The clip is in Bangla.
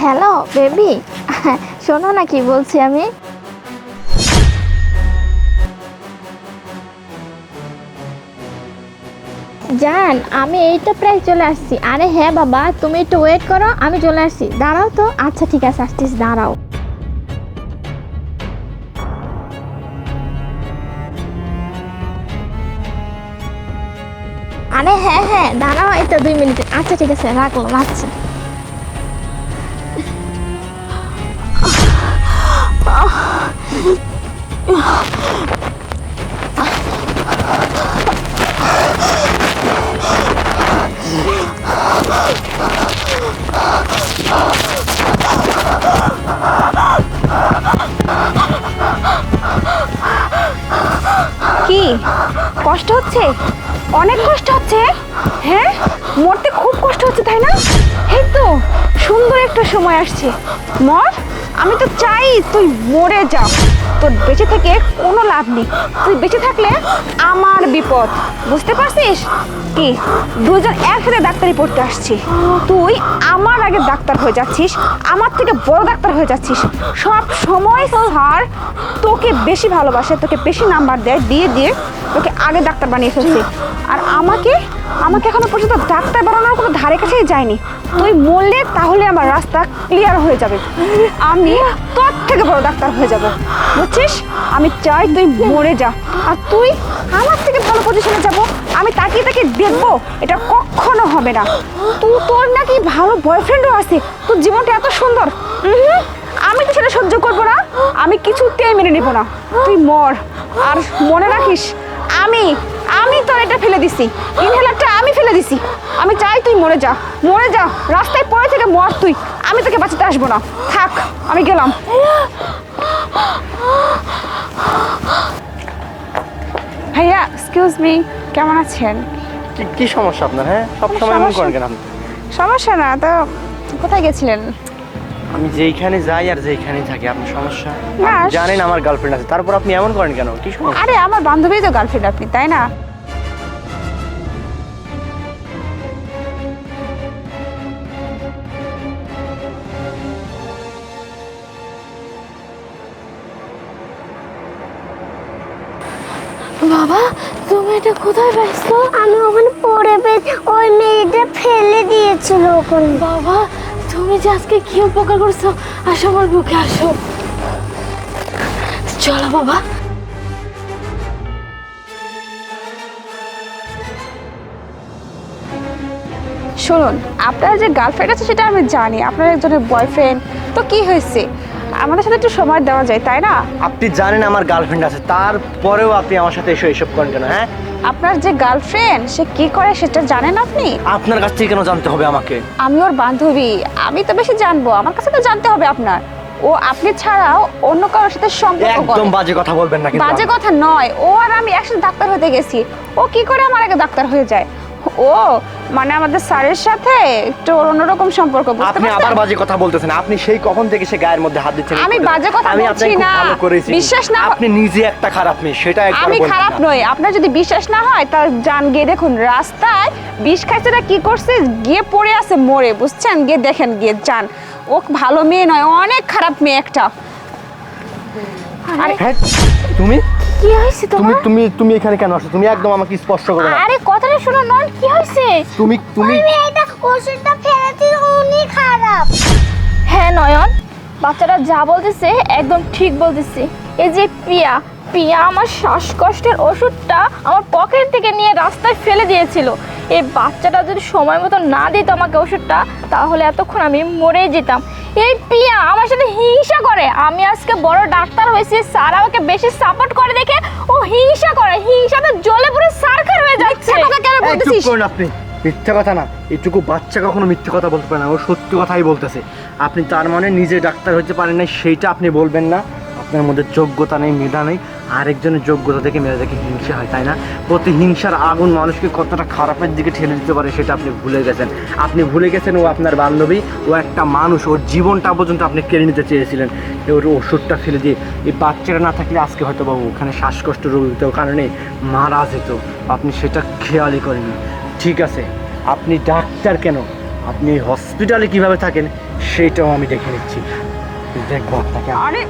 হ্যালো বেবি শোনো না কি বলছি আমি? জান, আমি এইটা প্রায় চলে আসছি। আরে হ্যাঁ বাবা, তুমি একটু ওয়েট করো, আমি চলে আসছি। দাঁড়াও তো। আচ্ছা ঠিক আছে আসছিস দাঁড়াও। আরে হ্যাঁ হ্যাঁ দাঁড়াও তো দুই মিনিট। আচ্ছা ঠিক আছে রাখলাম আচ্ছা কি? কষ্ট হচ্ছে? অনেক কষ্ট হচ্ছে? হ্যাঁ? মরতে খুব কষ্ট হচ্ছে, তাই না? এই তো, সুন্দর একটা সময় আসছে। মর আমি তো চাই তুই মরে যা। তোর বেঁচে থেকে কোনো লাভ নেই। তুই বেঁচে থাকলে আমার বিপদ। বুঝতে পারছিস? কি? দুজন একসাথে ডাক্তারি পড়তে আসছি। তুই আমার আগে ডাক্তার হয়ে যাচ্ছিস, আমার থেকে বড় ডাক্তার হয়ে যাচ্ছিস। সব সময় স্যার তোকে বেশি ভালোবাসে, তোকে বেশি নাম্বার দেয়, দিয়ে দিয়ে তোকে আগে ডাক্তার বানিয়ে ফেলছে। আর আমাকে আমাকে এখনও পর্যন্ত ডাক্তার বানানোর কোনো ধারে কাছেই যায়নি। তুই মরলে তাহলে আমার রাস্তা ক্লিয়ার হয়ে যাবে। আমি তোর থেকে বড় ডাক্তার হয়ে যাব। বুঝছিস? আমি চাই তুই মরে যা। আর তুই আমার থেকে ভালো পজিশনে যাব। আমি তাকিয়ে তাকে দেখব, এটা কখনো হবে না। তুই তোর নাকি ভালো বয়ফ্রেন্ডও আছে। তোর জীবনটা এত সুন্দর। আমি তো সেটা সহ্য করব না। আমি কিছুতেই মেনে নেব না। তুই মর। আর মনে রাখিস, আমি তোর এটা ফেলে দিছি। ইনহেলারটা আমি ফেলে দিছি। আমি চাই তুই মরে যা। মরে যা। রাস্তায় পড়ে থেকে মর তুই। আমি তোকে বাঁচাতে আসব না। থাক আমি গেলাম। ভাইয়া এক্সকিউজ মি কেমন আছেন? কি কি সমস্যা আপনার হ্যাঁ? সব সময় এমন করেন কেন? আপনি? সমস্যা না তো কোথায় গেছিলেন? আমি যেইখানে যাই আর যেইখানে থাকি আপনার সমস্যা? না, আপনি জানেন আমার গার্লফ্রেন্ড আছে তারপর আপনি এমন করেন কেন? কি সমস্যা? আরে আমার বান্ধবী তো গার্লফ্রেন্ড আপনি তাই না? বাবা তুমি এটা কোথায় পাইছো? আমি ওখানে পড়ে পেয়ে ওই মেয়েটা ফেলে দিয়েছিল ওখানে। বাবা তুমি যে আজকে কি উপকার করছ? আসো আমার বুকে আসো। চলো বাবা। শুনুন আপনার যে গার্লফ্রেন্ড আছে সেটা আমি জানি। আপনার একজনের বয়ফ্রেন্ড তো কি হয়েছে? আমাদের সাথে একটু সময় দেওয়া যায় তাই না? আপনি জানেন আমার গার্লফ্রেন্ড আছে তারপরেও আপনি আমার সাথে এসে এসব করেন কেন হ্যাঁ? আপনার যে গার্লফ্রেন্ড সে কি করে সেটা জানেন আপনি? আপনার কাছ থেকে কেন জানতে হবে আমাকে? আমি ওর বান্ধবী আমি তো বেশি জানব আমার কাছে তো জানতে হবে আপনার। ও আপনি ছাড়াও অন্য কারোর সাথে সম্পর্ক। একদম বাজে কথা বলবেন না কিন্তু বাজে কথা নয় ও আর আমি একসাথে ডাক্তার হতে গেছি। ও কি করে আমার আগে ডাক্তার হয়ে যায়? ও মানে আমাদের স্যারের সাথে একটু অন্যরকম সম্পর্ক বুঝতে আপনি আবার বাজে কথা বলতেছেন। আপনি সেই কখন থেকে সে গায়ের মধ্যে হাত দিচ্ছেন? আমি বাজে কথা বলছি না। বিশ্বাস না আপনি নিজে একটা খারাপ মেয়ে সেটা একবার আমি খারাপ নই। আপনার যদি বিশ্বাস না হয় তার যান গিয়ে দেখুন রাস্তায় বিষ খাইছে কি করছে? গিয়ে পড়ে আছে মরে বুঝছেন? গিয়ে দেখেন গিয়ে যান ও ভালো মেয়ে নয় অনেক খারাপ মেয়ে একটা। আরে। হ্যাঁ তুমি? কি হয়েছে তুমি তোমার? তুমি তুমি এখানে কেন আসছো তুমি একদম আমাকে স্পর্শ করো না। আরে কথাটা শোনো নন কি হয়েছে? তুমি তুমি আমি এইটা ওষুধটা ফেলে দিই উনি খারাপ। হ্যাঁ নয়ন বাচ্চারা যা বলতেছে একদম ঠিক বলতেছে। এই যে পিয়া পিয়া আমার শ্বাসকষ্টের ওষুধটা আমার পকেট থেকে নিয়ে রাস্তায় ফেলে দিয়েছিল। এই বাচ্চাটা যদি সময় মতো না দিত আমাকে ওষুধটা তাহলে এতক্ষণ আমি মরেই যেতাম। এই পিয়া আমার সাথে হিংসা করে। আমি আজকে বড় ডাক্তার হয়েছি স্যার আমাকে বেশি সাপোর্ট করে দেখে ও হিংসা করে। হিংসাতে জ্বলে পুরো সারখার হয়ে যাচ্ছে। কথা কেন বলতেছিস? আপনি। মিথ্যা কথা না। এইটুকু বাচ্চা কখনো মিথ্যে কথা বলতে পারে না। ও সত্যি কথাই বলতেছে। আপনি তার মানে নিজে ডাক্তার হতে পারেন না সেইটা আপনি বলবেন না। আপনার মধ্যে যোগ্যতা নেই, মেধা নেই, আরেকজনের যোগ্যতা থেকে মেধা থেকে হিংসা হয়, তাই না? প্রতি হিংসার আগুন মানুষকে কতটা খারাপের দিকে ঠেলে দিতে পারে সেটা আপনি ভুলে গেছেন। আপনি ভুলে গেছেন ও আপনার বান্ধবী, ও একটা মানুষ, ওর জীবনটা পর্যন্ত আপনি কেড়ে নিতে চেয়েছিলেন। ওর ওষুধটা ফেলে দিয়ে, এই বাচ্চাটা না থাকলে আজকে হয়তো বাবু ওখানে শ্বাসকষ্ট রোগিত কারণে মারা যেত। আপনি সেটা খেয়ালই করেননি। ঠিক আছে, আপনি ডাক্তার কেন? আপনি হসপিটালে কীভাবে থাকেন সেইটাও আমি দেখে নিচ্ছি। দেখব আপনাকে। আরে